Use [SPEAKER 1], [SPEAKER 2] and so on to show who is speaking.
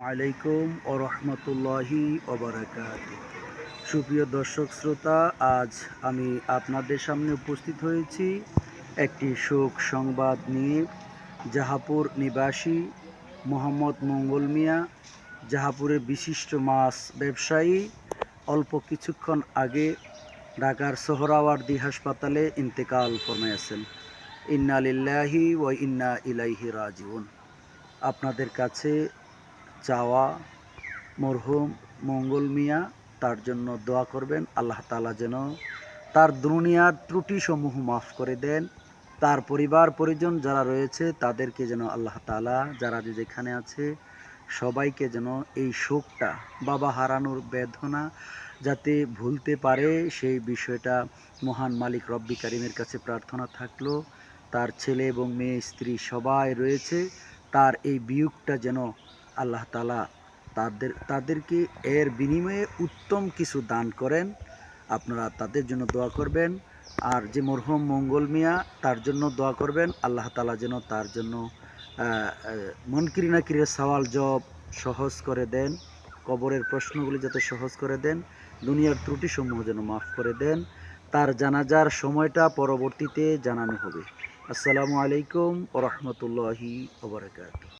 [SPEAKER 1] আলাইকুম ও রহমতুল্লাহি সুপ্রিয় দর্শক শ্রোতা, আজ আমি আপনাদের সামনে উপস্থিত হয়েছি একটি শোক সংবাদ নিয়ে। জাহাপুর নিবাসী মোহাম্মদ মঙ্গল মিয়া, জাহাপুরের বিশিষ্ট মাছ ব্যবসায়ী, অল্প কিছুক্ষণ আগে ঢাকার সোহরাওয়ার্দি হাসপাতালে ইন্তেকাল ফরমাইয়াছেন ইন্না লিল্লাহি ও ইন্না ইলাইহি রাজিউন। আপনাদের কাছে চাওয়া, মরহুম, মঙ্গল মিয়া, তার জন্য দোয়া করবেন। আল্লাহ তালা যেন তার দুনিয়ার ত্রুটিসমূহ মাফ করে দেন। তার পরিবার, পরিজন যারা রয়েছে, তাদেরকে যেন আল্লাহ তালা যারা যে যেখানে আছে, সবাইকে যেন এই শোকটা, বাবা হারানোর বেদনা, যাতে ভুলতে পারে, সেই বিষয়টা মহান মালিক রব্বি কারিমের কাছে প্রার্থনা থাকল। তার ছেলে এবং মেয়ে, স্ত্রী সবাই রয়েছে। তার এই বিয়োগটা যেন আল্লাহ তালা তাদের, তাদেরকে এর বিনিময়ে উত্তম কিছু দান করেন। আপনারা তাদের জন্য দোয়া করবেন। আর যে মরহম মঙ্গল মিয়া, তার জন্য দোয়া করবেন। আল্লাহ তালা যেন তার জন্য মনকিরি নাকিরে সওয়াল জব সহজ করে দেন। কবরের প্রশ্নগুলি যাতে সহজ করে দেন। দুনিয়ার ত্রুটিসমূহ যেন মাফ করে দেন। তার জানাজার সময়টা পরবর্তীতে জানানো হবে। আসসালামু আলাইকুম ও রহমতুল্লাহি ওবরাকাত